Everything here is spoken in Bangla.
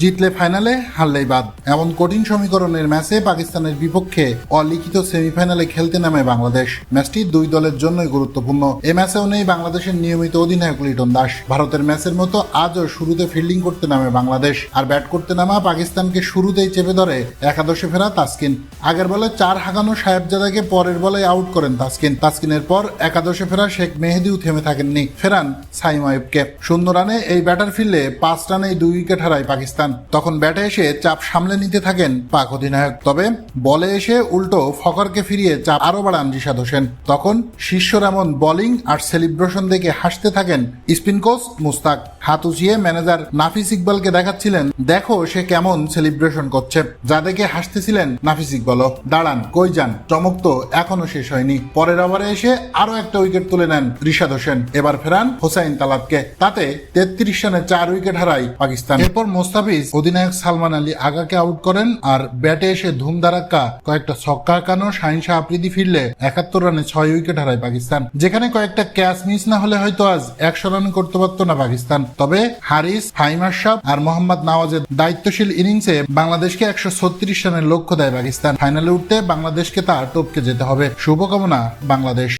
জিতলে ফাইনালে, হারলেই বাদ। এমন কঠিন সমীকরণের ম্যাচে পাকিস্তানের বিপক্ষে অলিখিত সেমিফাইনালে খেলতে নামে বাংলাদেশ। ম্যাচটি দুই দলের জন্যই গুরুত্বপূর্ণ। এ ম্যাচেও নেই বাংলাদেশের নিয়মিত অধিনায়ক লিটন দাস। ভারতের ম্যাচের মতো আজও শুরুতে ফিল্ডিং করতে নামে বাংলাদেশ। আর ব্যাট করতে নামা পাকিস্তানকে শুরুতেই চেপে ধরে একাদশে ফেরা তাসকিন। আগের বলে চার হাগানো সাহেবজাদাকে পরের বলে আউট করেন তাসকিন। তাসকিনের পর একাদশে ফেরা শেখ মেহেদিও থেমে থাকেননি। ফেরান সাইম আইবকে শূন্য রানে এই ব্যাটার ফিল্ডে পাঁচ রানেই দুই উইকেট হারায় পাকিস্তান। তখন ব্যাটে এসে চাপ সামলে নিতে থাকেন পাক অধিনায়ক। তবে বলে এসে উল্টো ফকরকে ফিরিয়ে চাপ আরও বাড়ান রিশাদ হোসেন। তখন শিষ্যর এমন বোলিং আর সেলিব্রেশন দেখে হাসতে থাকেন স্পিন কোচ মুস্তাক। হাত উঁচিয়ে ম্যানেজার নাফিস ইকবালকে দেখাচ্ছিলেন, দেখো সে কেমন সেলিব্রেশন করছে। যা দেখে হাসতেছিলেন নাফিস ইকবালও। দাঁড়ান, কই যান? চমক তো এখনও শেষ হয়নি। পরের ওভারে এসে আরও একটা উইকেট তুলে নেন রিশাদ হোসেন। এবার ফেরান হোসাইন তালাবকে তাতে তেত্রিশ রানে চার উইকেট হারায় পাকিস্তান। এরপর মোস্তাফিজ অধিনায়ক সালমান আলী আগাকে আউট করেন আর ব্যাটে এসে ধুম ধারাক্কা কয়েকটা ছক্কা কানো শাহিন শাহ আফ্রিদি ফিরলে একাত্তর রানে ছয় উইকেট হারায় পাকিস্তান। যেখানে কয়েকটা ক্যাচ মিস না হলে হয়তো আজ একশো রান করতে পারতো না পাকিস্তান। তবে হারিস, হাইমার আশরাফ আর মোহাম্মদ নওয়াজের দায়িত্বশীল ইনিংসে বাংলাদেশকে একশো ছত্রিশ রানের লক্ষ্য দেয় পাকিস্তান। ফাইনালে উঠতে বাংলাদেশকে তার টপকে যেতে হবে। শুভকামনা বাংলাদেশ।